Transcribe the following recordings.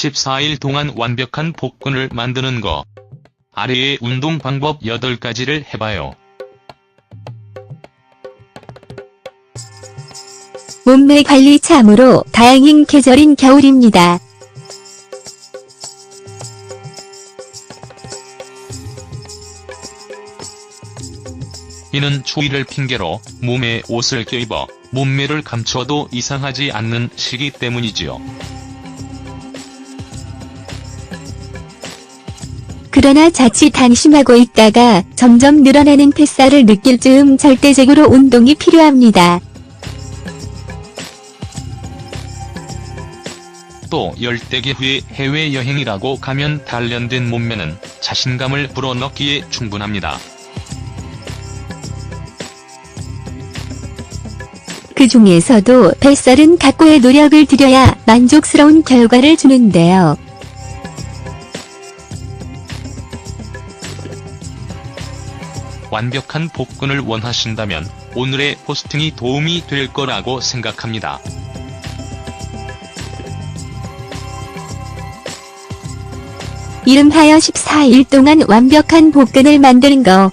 14일 동안 완벽한 복근을 만드는 거. 아래의 운동 방법 8가지를 해봐요. 몸매 관리 참으로 다행인 계절인 겨울입니다. 이는 추위를 핑계로 몸에 옷을 껴입어 몸매를 감춰도 이상하지 않는 시기 때문이지요. 그러나 자칫 안심하고 있다가 점점 늘어나는 뱃살을 느낄 즈음 절대적으로 운동이 필요합니다. 또 열대기 후에 해외여행이라고 가면 단련된 몸매는 자신감을 불어넣기에 충분합니다. 그 중에서도 뱃살은 각고의 노력을 들여야 만족스러운 결과를 주는데요. 완벽한 복근을 원하신다면 오늘의 포스팅이 도움이 될 거라고 생각합니다. 이름하여 14일 동안 완벽한 복근을 만드는 거.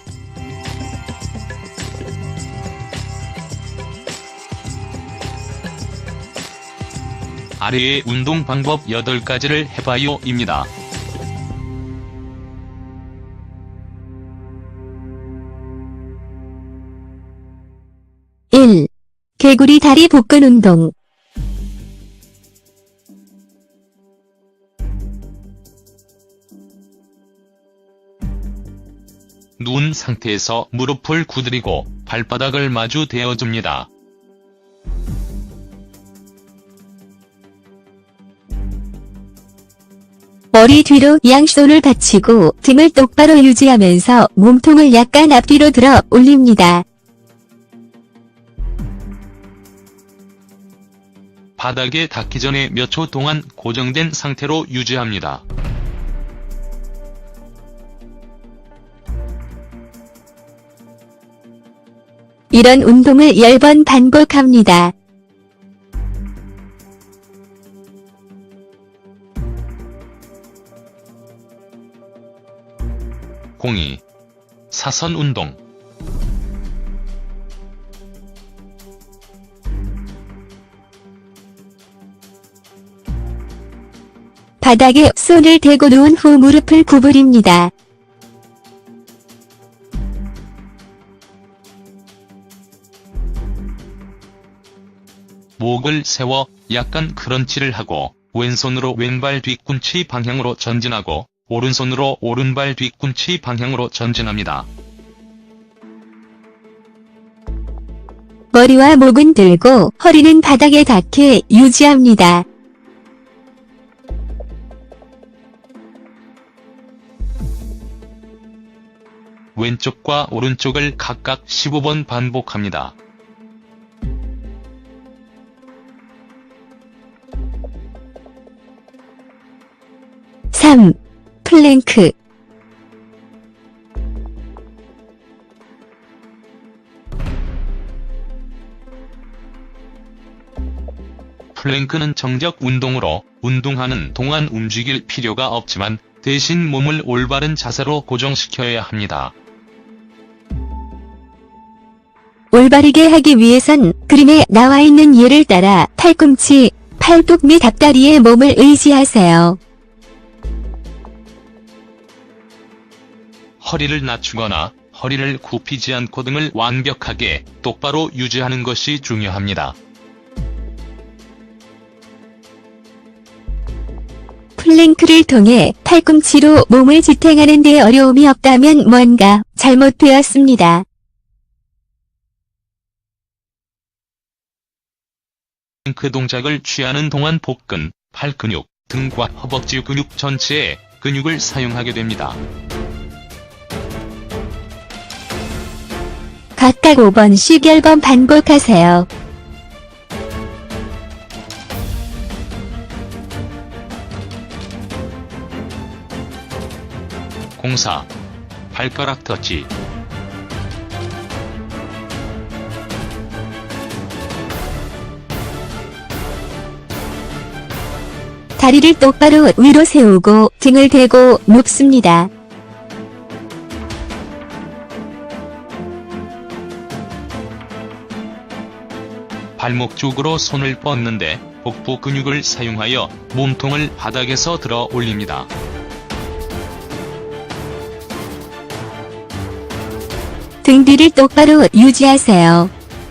아래의 운동 방법 8가지를 해봐요 입니다. 일 개구리 다리 복근 운동. 누운 상태에서 무릎을 구드리고 발바닥을 마주 대어줍니다. 머리 뒤로 양손을 받치고 등을 똑바로 유지하면서 몸통을 약간 앞뒤로 들어 올립니다. 바닥에 닿기 전에 몇 초 동안 고정된 상태로 유지합니다. 이런 운동을 10번 반복합니다. 공이 사선 운동 바닥에 손을 대고 누운 후 무릎을 구부립니다. 목을 세워 약간 크런치를 하고 왼손으로 왼발 뒤꿈치 방향으로 전진하고 오른손으로 오른발 뒤꿈치 방향으로 전진합니다. 머리와 목은 들고 허리는 바닥에 닿게 유지합니다. 왼쪽과 오른쪽을 각각 15번 반복합니다. 3. 플랭크 플랭크는 정적 운동으로 운동하는 동안 움직일 필요가 없지만 대신 몸을 올바른 자세로 고정시켜야 합니다. 올바르게 하기 위해선 그림에 나와 있는 예를 따라 팔꿈치, 팔뚝 및 앞다리에 몸을 의지하세요. 허리를 낮추거나 허리를 굽히지 않고 등을 완벽하게 똑바로 유지하는 것이 중요합니다. 플랭크를 통해 팔꿈치로 몸을 지탱하는 데 어려움이 없다면 뭔가 잘못되었습니다. 그 동작을 취하는 동안 복근, 팔 근육, 등과 허벅지 근육 전체에 근육을 사용하게 됩니다. 각각 5번씩 10번 반복하세요. 공사, 발가락 터치, 다리를 똑바로 위로 세우고 등을 대고 눕습니다. 발목 쪽으로 손을 뻗는데 복부 근육을 사용하여 몸통을 바닥에서 들어 올립니다. 등 뒤를 똑바로 유지하세요.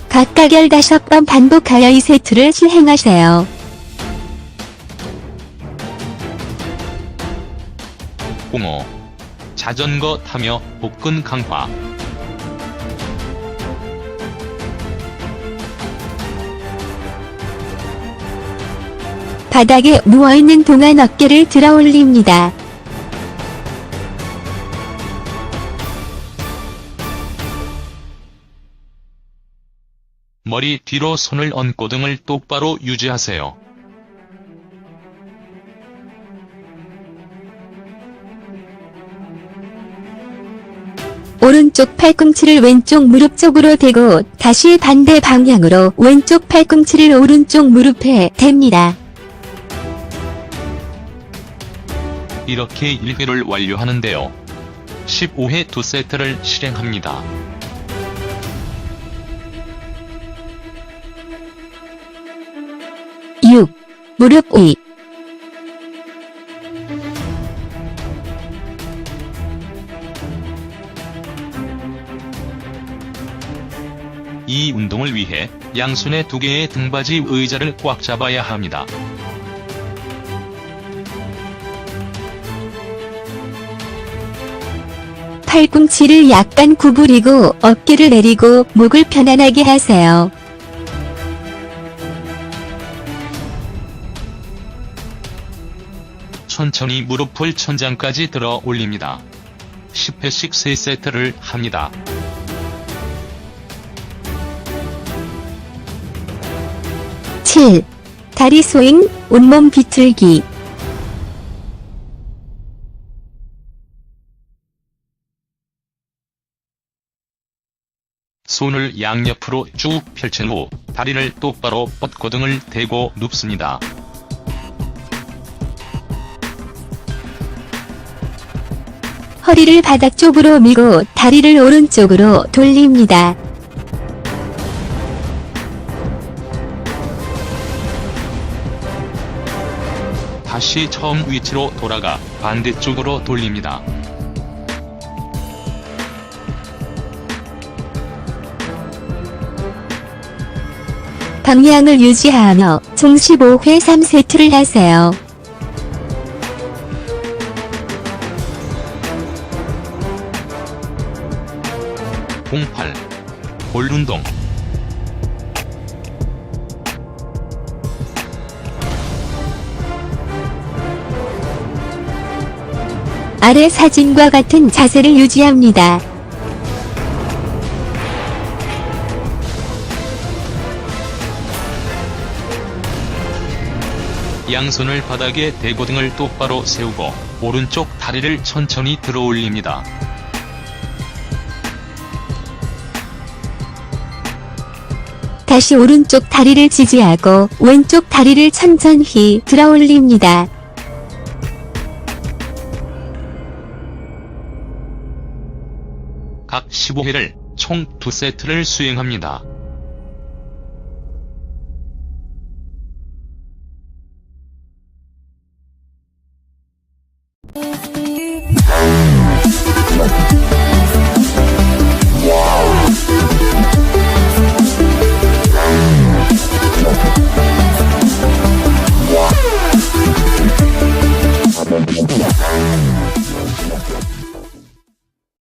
각각 15번 반복하여 이 세트를 실행하세요. 공호 자전거 타며 복근 강화 바닥에 누워있는 동안 어깨를 들어 올립니다. 머리 뒤로 손을 얹고 등을 똑바로 유지하세요. 오른쪽 팔꿈치를 왼쪽 무릎 쪽으로 대고 다시 반대 방향으로 왼쪽 팔꿈치를 오른쪽 무릎에 댑니다. 이렇게 1회를 완료하는데요. 15회 2세트를 실행합니다. 육 무릎 위 양손에 두 개의 등받이 의자를 꽉 잡아야 합니다. 팔꿈치를 약간 구부리고 어깨를 내리고 목을 편안하게 하세요. 천천히 무릎을 천장까지 들어 올립니다. 10회씩 3세트를 합니다. 칠 다리 스윙, 온몸 비틀기. 손을 양옆으로 쭉 펼친 후 다리를 똑바로 뻗고 등을 대고 눕습니다. 허리를 바닥 쪽으로 밀고 다리를 오른쪽으로 돌립니다. 다시 처음 위치로 돌아가 반대쪽으로 돌립니다. 방향을 유지하며 총 15회 3세트를 하세요. 공팔 볼운동 아래 사진과 같은 자세를 유지합니다. 양손을 바닥에 대고 등을 똑바로 세우고 오른쪽 다리를 천천히 들어 올립니다. 다시 오른쪽 다리를 지지하고 왼쪽 다리를 천천히 들어 올립니다. 15회를 총 2세트를 수행합니다.